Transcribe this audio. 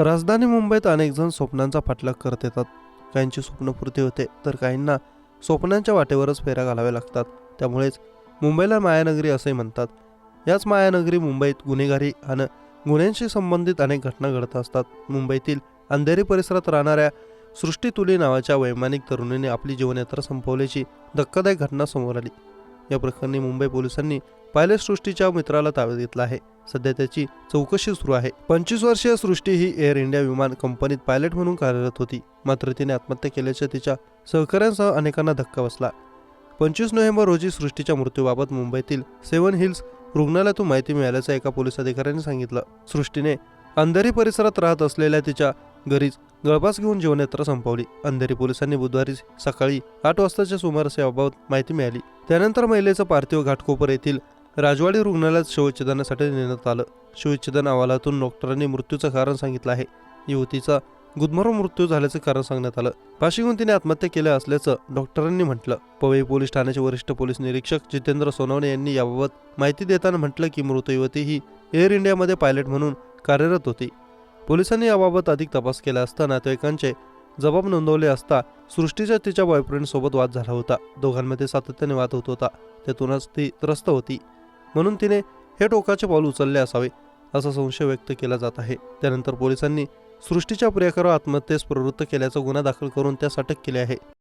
राजधानी मुंबईत अनेक जण स्वप्नांचा पाठलाग करत येतात. काहींची स्वप्नपूर्ती होते तर काहींना स्वप्नांच्या वाटेवरच फेऱ्या घालाव्या लागतात. त्यामुळेच मुंबईला मायानगरी असे म्हणतात. याच मायानगरी मुंबईत गुन्हेगारी आणि गुन्ह्यांशी संबंधित अनेक घटना घडत असतात. मुंबईतील अंधेरी परिसरात राहणाऱ्या सृष्टी तुली नावाच्या वैमानिक तरुणीने आपली जीवनयात्रा संपवल्याची धक्कादायक घटना समोर आली. या प्रकरणी मुंबई पोलिसांनी पायलट सृष्टीच्या मित्राला ताब्यात घेतला आहे. सध्या त्याची चौकशी सुरू आहे. पंचवीस वर्षीय सृष्टी ही एअर इंडिया विमान कंपनीत पायलट म्हणून कार्यरत होती. मात्र तिने आत्महत्या केल्याच्या तिच्या सहकाऱ्यांसह अनेकांना धक्का बसला. पंचवीस नोव्हेंबर रोजी सृष्टीच्या मृत्यूबाबत मुंबईतील सेवन हिल्स रुग्णालयातून माहिती मिळाल्याचं एका पोलीस अधिकाऱ्याने सांगितलं. सृष्टीने अंधेरी परिसरात राहत असलेल्या तिच्या घरीच गळपास घेऊन जीवनयात्रा संपवली. अंधेरी पोलिसांनी बुधवारी सकाळी आठ वाजताच्या सुमारास याबाबत माहिती मिळाली. त्यानंतर महिलेचं पार्थिव घाटकोपर येथील राजवाडी रुग्णालयात शवच्छेदनासाठी नेण्यात आलं. शवच्छेदन अहवालातून डॉक्टरांनी मृत्यूचं कारण सांगितलं आहे. युवतीचा गुदमरून मृत्यू झाल्याचं कारण सांगण्यात आलं. फाशी तिने आत्महत्या केल्या असल्याचं डॉक्टरांनी म्हटलं. पवई पोलीस ठाण्याचे वरिष्ठ पोलीस निरीक्षक जितेंद्र सोनवणे यांनी याबाबत माहिती देताना म्हटलं की मृत युवती ही एअर इंडियामध्ये पायलट म्हणून कार्यरत होती. पोलिसांनी याबाबत अधिक तपास केला असता नातेवाईकांचे जबाब नोंदवले असता सृष्टीच्या तिच्या बॉयफ्रेंड सोबत वाद झाला होता. दोघांमध्ये सातत्याने वाद होत होता. त्यातूनच ती त्रस्त होती. म्हणून तिने हे टोकाचे पाऊल उचलले असावे असा संशय व्यक्त केला जात आहे. त्यानंतर पोलिसांनी सृष्टीच्या प्रियकर आत्महत्येस प्रवृत्त केल्याचा गुन्हा दाखल करून त्यास अटक केली आहे.